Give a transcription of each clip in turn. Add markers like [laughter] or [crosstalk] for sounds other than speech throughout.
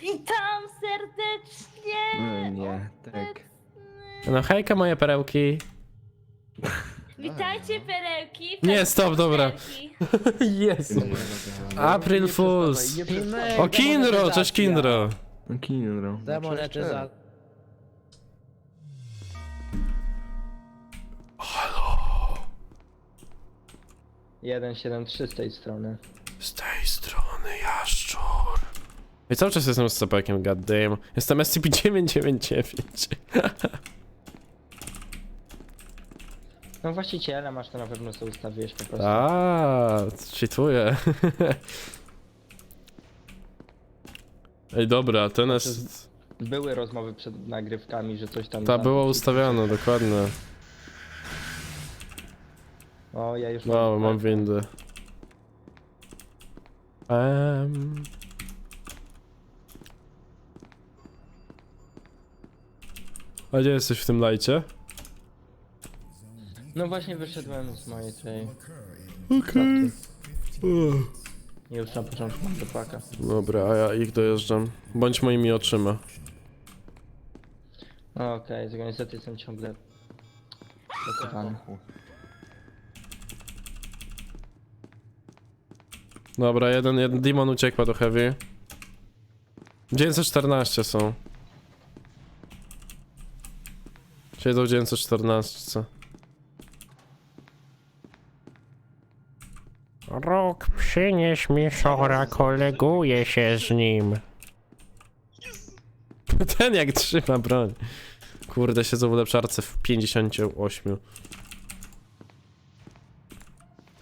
Witam serdecznie! No nie, tak. No hejka moje perełki. Witajcie perełki! Nie, stop, dobra. Perełki. Jezu. April Fools. O Kinro, cześć Kinro. No Kinro. Demonetyzacja. Jeden, siedem, trzy z tej strony. Z tej strony jaszczur. I cały czas jestem z cepekiem, goddamn. Jestem SCP-999. No właściciela masz to na pewno sobie ustawiłeś po prostu. A, cheatuję. Ej, dobra, ten jest... Były rozmowy przed nagrywkami, że coś tam... Ta było ustawione, dokładnie. O, ja już Wow, mam windy. Um. A gdzie jesteś w tym lajcie? No właśnie wyszedłem z mojej tej... Okej. I już na początku mam dopłaka. Dobra, a ja ich dojeżdżam. Bądź moimi oczyma. No okej, okay, niestety jestem ciągle... blokowany. Dobra, jeden, jeden demon uciekła do heavy. 914 są. Siedzą w 914. Rok, przynieś mi szora, koleguję się z nim. [laughs] Ten jak trzyma broń. Kurde, siedzą w ulepszarce w 58.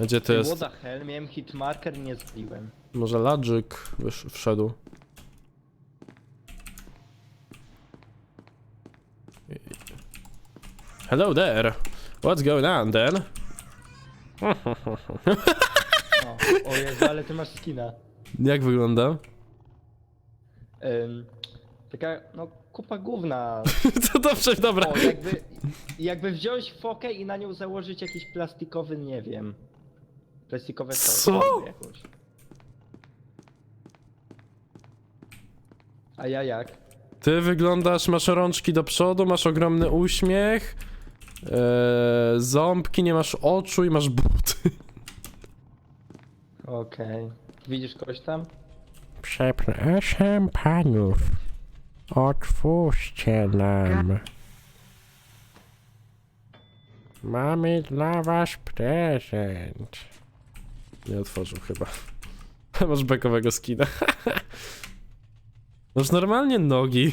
A gdzie to jest? What the hell, miałem hitmarker i nie zbiłem. Może Logic wysz, wszedł. Hello there. What's going on then? O, o Jezu, ale ty masz skina. Jak wygląda? Ym, taka, no, kupa gówna. [laughs] To dobrze, dobra. O, jakby, jakby wziąć fokę i na nią założyć jakiś plastikowy, nie wiem. Plastikowe coś. Co? Jakąś. A ja jak? Ty wyglądasz, masz rączki do przodu, masz ogromny uśmiech, ee, ząbki, nie masz oczu i masz buty. Okej. Widzisz kogoś tam? Przepraszam panów. Otwórzcie nam. Mamy dla was prezent. Nie otworzył chyba. [laughs] Masz bekowego skina. [laughs] Masz normalnie nogi. [laughs]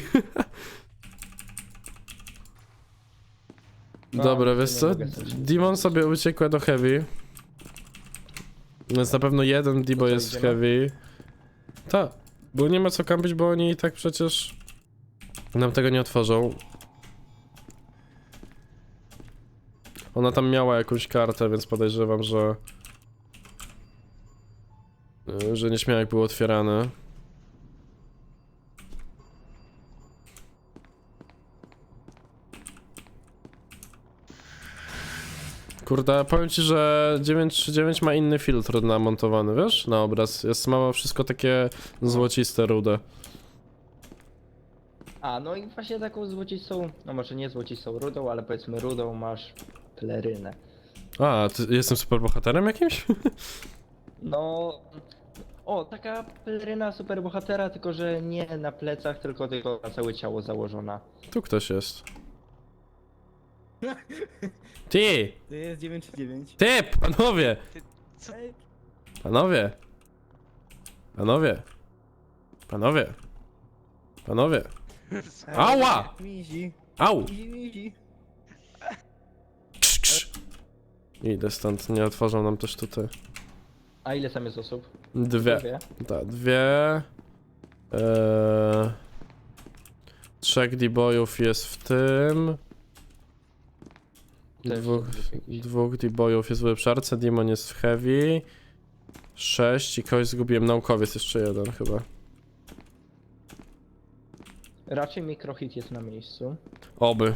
No, Dobra, wiesz co? Demon sobie uciekła do heavy. Jest na pewno jeden Debo co, jest w idziemy? heavy. Tak, bo nie ma co kampić, bo oni i tak przecież nam tego nie otworzą. Ona tam miała jakąś kartę, więc podejrzewam, że że nieśmiałek był otwierany. Kurde, powiem ci, że 939 ma inny filtr namontowany, wiesz? Na obraz. Jest mała wszystko takie złociste, rude. A, no i właśnie taką złocistą, no może nie złocistą rudą, ale powiedzmy rudą masz pelerynę. A, ty jestem super bohaterem jakimś? [laughs] No... O, taka peleryna superbohatera, tylko że nie na plecach, tylko tylko na całe ciało założona. Tu ktoś jest. Ty! To jest 939. Ty, panowie! Ej, Panowie! Panowie! Panowie! Panowie! Ała! Mizi, Au! mizi, mizi. Krz, krz. Idę stąd, nie otworzą nam też tutaj. A ile tam jest osób? Dwie. Dwie. Tak, dwie. Eee, trzech D-boyów jest w tym. Też Dwóch, dwóch D-boyów jest w lepszarce, Demon jest w heavy. Sześć i kogoś zgubiłem, naukowiec jeszcze jeden chyba. Raczej mikrohit jest na miejscu. Oby.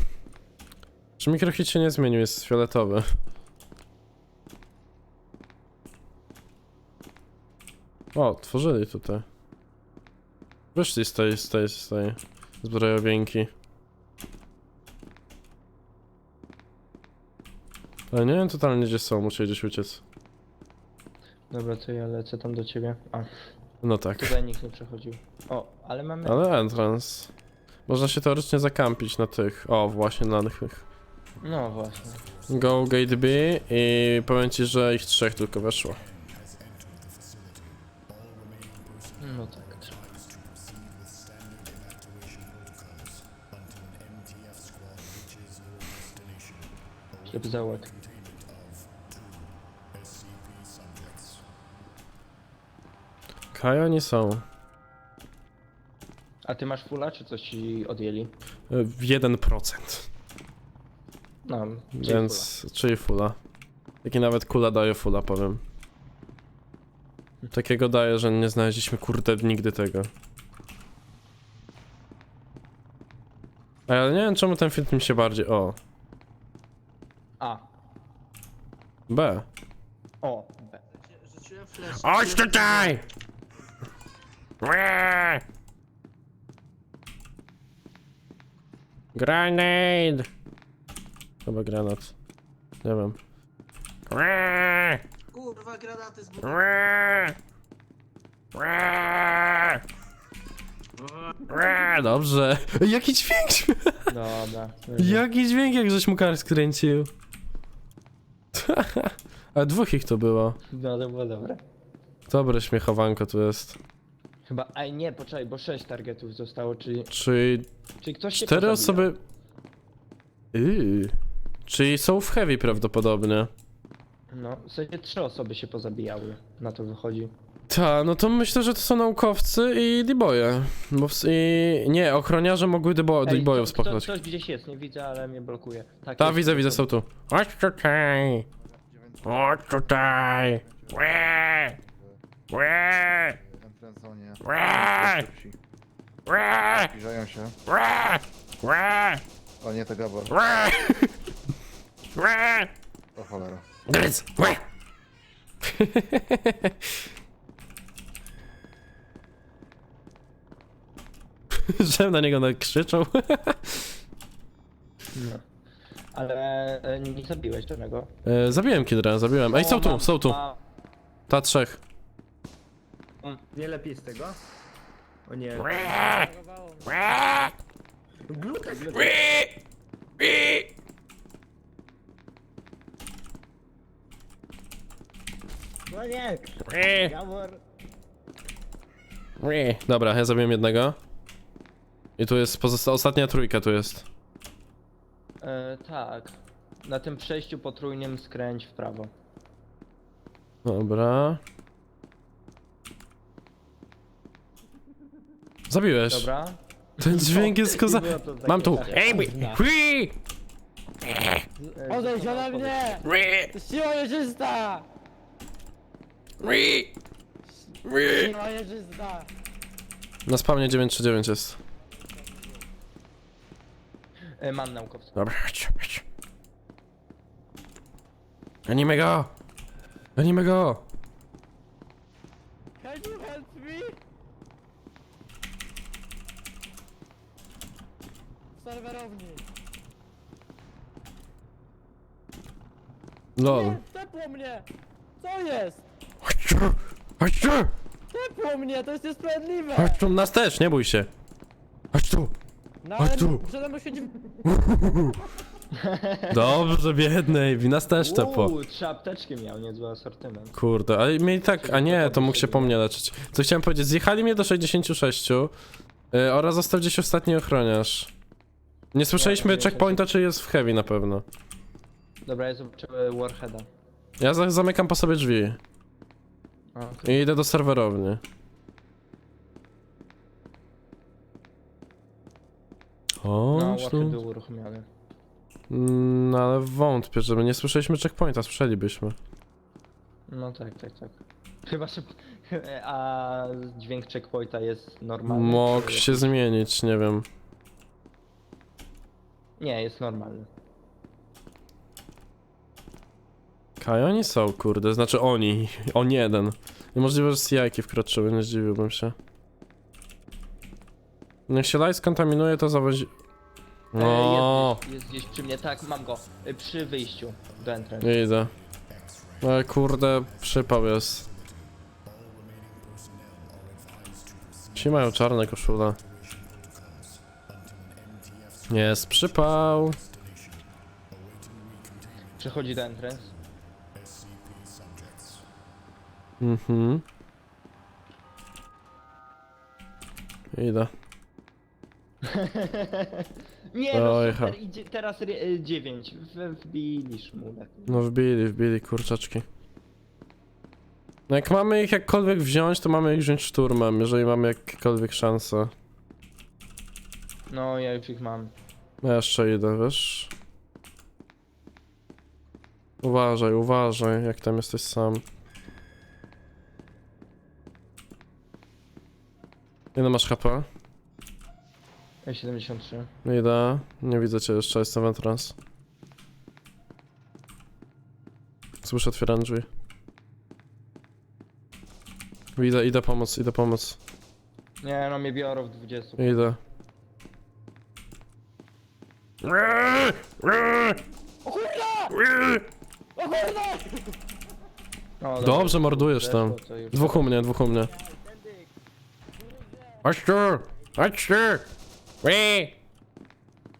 Czy mikrohit się nie zmienił, jest fioletowy. O, tworzyli tutaj. Wyszli z tej, z tej, z tej zbrojowienki. Ale nie wiem totalnie gdzie są, muszę gdzieś uciec. Dobra, to ja lecę tam do ciebie. A, No tak. tutaj nikt nie przechodził. O, ale mamy... Ale entrance. Można się teoretycznie zakampić na tych. O, właśnie na tych. No właśnie. Go gate B i powiem ci, że ich trzech tylko weszło. No tak. Ślep załóg. Kaj oni są. A ty masz fulla, czy coś ci odjęli? Y, w 1%. No, czyli Więc, czyli fula. Taki nawet kula daje fula, powiem. Takiego daje, że nie znaleźliśmy kurde nigdy tego. A ja nie wiem czemu ten film mi się bardziej... O, fulla. A. B. O. Chodź tutaj! Łe! Grenade! Chyba granat. Nie wiem. Łe! Kurwa, granaty z Łe! Łe! Łe! Dobrze. Jaki dźwięk! Dobra. Jaki dźwięk, jak żeś mu kar skręcił. A dwóch ich to było. No to było dobre. Dobre śmiechowanko tu jest. Chyba, a nie, poczekaj, bo 6 targetów zostało, czyli, Czyli czyli ktoś się cztery pozabijał. osoby... Yy. Czyli są w heavy prawdopodobnie. No, w sensie trzy osoby się pozabijały, na to wychodzi. Ta, no to myślę, że to są naukowcy i D-boye. Bo w, i nie, ochroniarze mogły D-bo- Ej, kto- kto-. Ktoś gdzieś jest, nie widzę, ale mnie blokuje. Tak, Ta, jest, widzę, widzę, są tu. Tutaj! Chodź tutaj! Łe! Łe! Entrance-zonie. Łe! Łe! Zbliżają się. Łe! Łe! O nie, to Gabor. Łe! Łe! O cholera. Gryz! Łe! [laughs] Żem na niego krzyczał. No. Ale e, nie zabiłeś żadnego. E, zabiłem Kidra, zabiłem. Ej, są tu, są tu. Ta trzech. Nie lepiej z tego? O nie. Glutek, glutek. No nie, Gabor. Dobra, ja zabiłem jednego. I tu jest pozosta ostatnia trójka tu jest. E, tak. Na tym przejściu potrójnym skręć w prawo. Dobra. Zabiłeś. Dobra. Ten dźwięk jest koza... Było to takie Mam tu. takie- Ej, wy- wy- E, Odejdź ode mnie! wy- Siła nieczysta! wy- wy- Siła nieczysta! Na spawnie 939 jest. E, mam naukowca. Dobra, chodź, chodź. Gonimy go! Gonimy go! Can you help me? Serwerowni. Lol. Nie, tepło mnie! Co jest? Chodź tu! Chodź tu! Tepło mnie, to jest niesprawiedliwe! Chodź tu, nas też, nie bój się. Chodź tu! No chodź ale tu. przede mną siedzi... [laughs] Dobrze, biednej, nas też. Uuu, trzy apteczki miał, niezły asortyment. Kurde, ale mieli tak, a nie, to mógł się po mnie leczyć. Co chciałem powiedzieć, zjechali mnie do 66 y, oraz został gdzieś ostatni ochroniarz. Nie słyszeliśmy checkpointa, czy jest w heavy na pewno. Dobra, ja zobaczyłem Warheada. Ja za zamykam po sobie drzwi A, okej. i idę do serwerowni. No, Warhead tu. był uruchomiony. Mm, No ale wątpię, żeby nie słyszeliśmy checkpointa, słyszelibyśmy. No tak, tak, tak. Chyba, że... [laughs] A dźwięk checkpointa jest normalny? Mógł się zmienić, nie wiem. Nie, jest normalny. Kaj, oni są, kurde, znaczy oni, [laughs] on jeden. Niemożliwe, że CI-ki wkroczyły, nie zdziwiłbym się. Niech się laj skontaminuje, to zawozi... E, No, Jest, gdzieś- jest gdzieś przy mnie, tak, mam go. E, Przy wyjściu do entrance. idę. Ale kurde, przypał jest. Ci mają czarne koszule. Jest przypał. Przechodzi do entrance. Mhm. Idę. [laughs] Nie, no Oj, super, idzie teraz 9. Wbili szmulek. No wbili, wbili kurczaczki. No jak mamy ich jakkolwiek wziąć, to mamy ich wziąć szturmem, jeżeli mamy jakiekolwiek szanse. No, ja już ich mam. Ja jeszcze idę, wiesz? Uważaj, uważaj, jak tam jesteś sam. Ile masz HP? Ja 73. Idę. Nie widzę cię jeszcze, jestem w entrance. Słyszę otwieram drzwi. Idę, idę pomóc, idę pomóc. Nie, no mnie biorą w 20. Idę. O kurwa! O kurwa! No, Dobrze, mordujesz tam. Dwóch u mnie, dwóch u mnie. Chodź tu! Ui!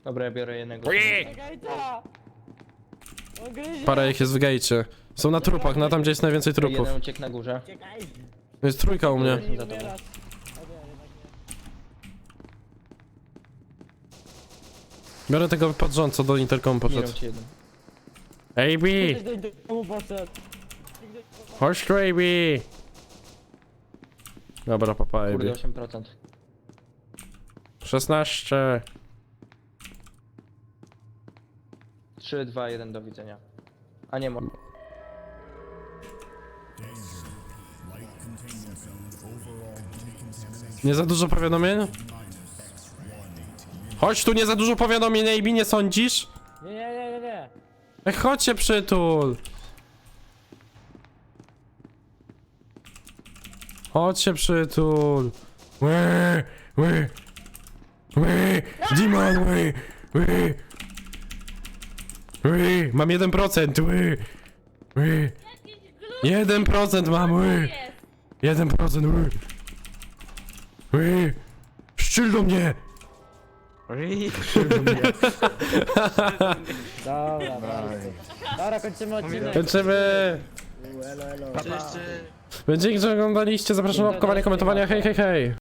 Dobra, ja biorę jednego. Gajta! On gryzie! Parę ich jest w gejcie. Są na trupach, na tam gdzie jest najwięcej trupów. Jeden uciekł na górze. Jest trójka u mnie. Za tobą. Umierasz. A nie, jednak nie. Biorę tego pod rząd, co do interkom Minął poszedł. ci jeden. AB! Ktoś do domu poszedł. Chodź tu, AB! Dobra, papa, Kurde, AB. 8%. 16. 3, 2, 1, do widzenia. A nie, mo- Nie za dużo powiadomień? Chodź tu, nie za dużo powiadomień, AB, nie sądzisz? Nie, nie, nie, nie, nie. Ej, chodź się przytul! Chodź się przytul! Łe, łe, łe, Demon, łe, łe, łe, mam 1%, łe, łe, Jakiś glut 1% mam, jest. 1%, łe, łe, szczyl do mnie! Dobra, dobra. Dobra, kończymy odcinek. Kończymy! Dzięki, że oglądaliście, zapraszam na łapkowanie, komentowania, hej, hej, hej!